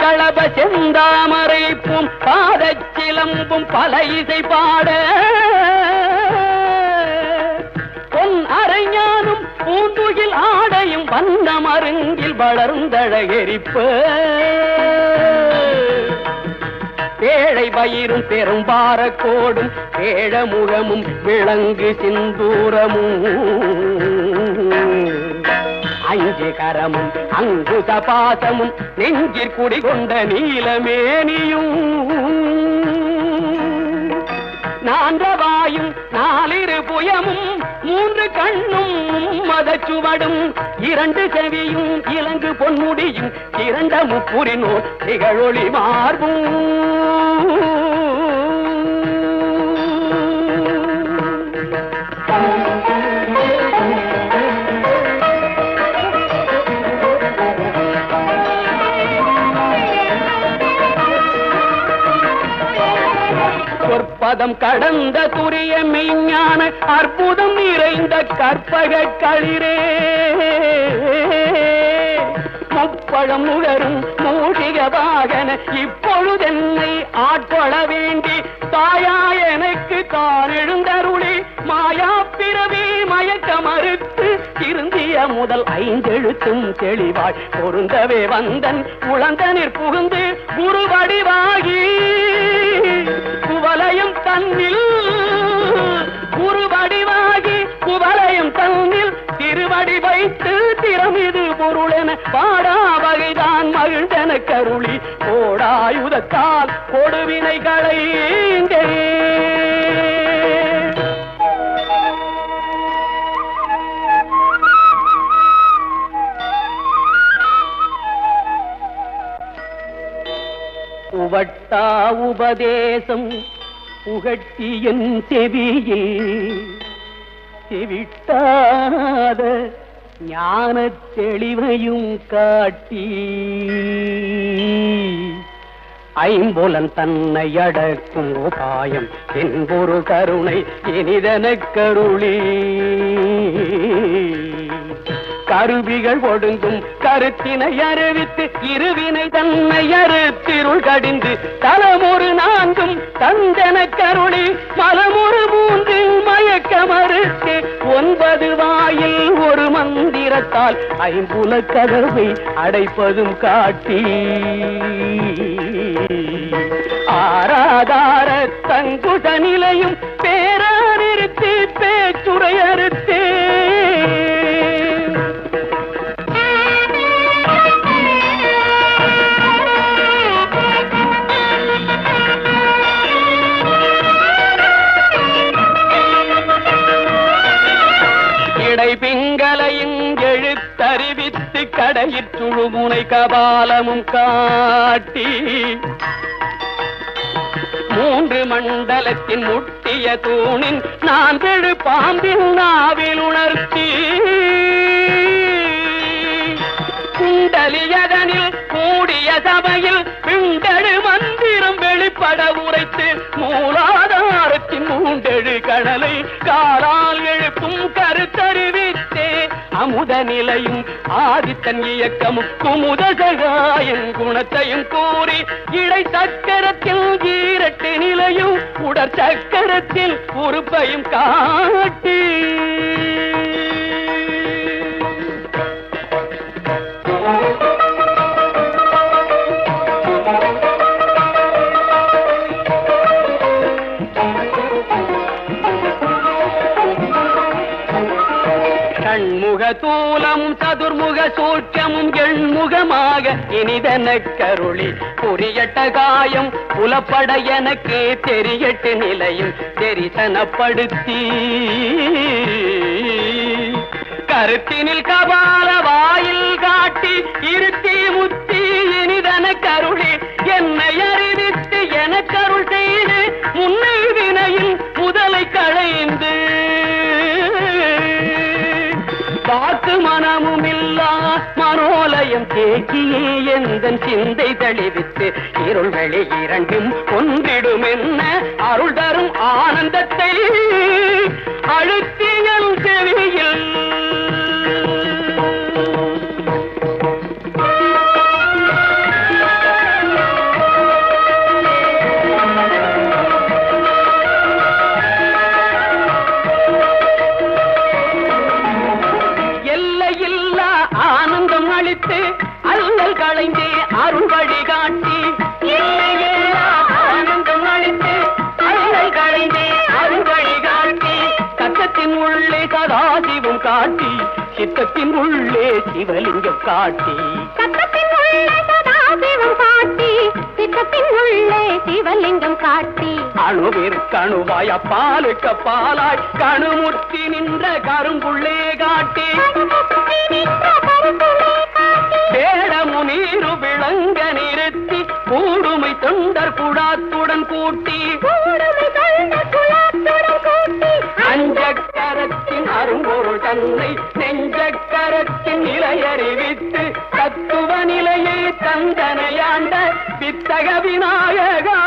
களப செந்தாமரைப்பும் பாதச்சிலம்பும் பல இசை பாட. பொன் அரைஞானும் பூந்துகில் ஆடையும் வந்த மருங்கில் வளர்ந்தழகெரிப்பு பேழை பயிரும் பெரும்பார கோடும் பேழமுகமும் விளங்கு சிந்தூரமும். அஞ்சு கரமும் அங்கு பாசமும் நெஞ்சிற் குடிகொண்ட நீலமேனியும். நான்றவாயும் நாலிரு புயமும் மூன்று கண்ணும் மதச்சுவடும் இரண்டு செவியும் இலங்கு பொன்முடியும் இரண்ட முப்புரினோ திகழொளி மார்பும் சொற்பதம் கடந்த துரிய மெய்ஞான அற்புதம் நிறைந்த கற்பக களிரே. முப்பழம் உழரும் மூஷிக வாகன இப்பொழுதென்னை ஆட்கொள்ள வேண்டி தாயா எனக்கு தான் எழுந்தருளி மாயா பிறவி மயக்க மறுத்து திருந்திய முதல் ஐந்தெழுத்தும் தெளிவாய் பொருந்தவே வந்தன் உளந்தனிற் புகுந்து குருவடிவாகி பாடா வகைதான் மகிழ்ந்தன கருளி. கோடாயுதத்தால் கொடுவினைகளை உவட்டா உபதேசம் புகட்டி என் செவியில். செவிட்டாத ஞான தெளிவையும் காட்டி ஐம்புலன் தன்னை அடக்கும் உபாயம் என்பொரு கருணை இனிதன கருளி. கருவிகள் ஒடுங்கும் கருத்தினை அறிவித்து இருவினை தன்னை அறுத்திருள் கடிந்து தலமொரு நான்கும் தந்தன கருளி. மந்திரத்தால் ஐம்புல கதவை அடைப்பதும் காட்டி. ஆராதார தங்குட நிலையும் காட்டி கடையிற் சுழுமுனை கபாலமும் காட்டி மூன்று மண்டலத்தின் முட்டிய தூணின் நான் பாம்பின் நாவில் உணர்த்தி குண்டலியதனில் கூடிய சபையில் பிண்டழு மந்திரம் வெளிப்பட உரைத்து மூலாதாரத்தின் மூண்டெழு கடலை காலால் எழுப்பும் கருத்தறிவித்தே. அமுத நிலையும் ஆதித்தன் இயக்கமும் குமுத சகாயன் குணத்தையும் கூறி இடை சக்கரத்தில் ஈரட்டு நிலையும் உடற் சக்கரத்தில் உறுப்பையும் காட்டி. கண்முக சதுர்முக சூற்றமும் எண்முகமாக இனிதன கருளி புரியட்ட காயம் புலப்பட எனக்கு தெரியட்டு நிலையும் தெரிசனப்படுத்தி. கருத்தினில் கபால வாயில் காட்டி இருத்தி முத்தி இனிதன கருளி என்னை அறிவித்து எனக்கருள் செய்து முன்னே தேக்கியே எந்தன் சிந்தை தளிவித்து இருள் வெளி இரண்டும் கொன்றிடுமென்ன அருள் தரும் ஆனந்தத்தை அழுத்தியல் செவியில். ஆனந்தம் அளித்து அல்லல் களைந்தே அருள் வழிகாட்டி ஆனந்தம் அளித்து அல்லல் களைந்தே அருள் வழிகாட்டி கத்தத்தின் உள்ளே கதாசிவம் காட்டி சித்தத்தின் உள்ளே சிவலிங்கம் காட்டி. கத்தத்தின் உள்ளே கதாசிவம் காட்டி சித்தத்தின் உள்ளே சிவலிங்கம் காட்டி. அணுவிற்கு அணுவாய் அப்பாலுக்கு பாலாய் கணுமுற்றி நின்ற கரும்புள்ளே காட்டி. நீரு விளங்க நிறுத்தி கூடுமை தொண்டர் குடாத்துடன் கூட்டி அஞ்சக்கரத்தின் அரும்பொருள் தன்னை நெஞ்சக்கரத்தின் நிலையறிவித்து தத்துவ நிலையை தந்தனையாண்ட வித்தக விநாயகா.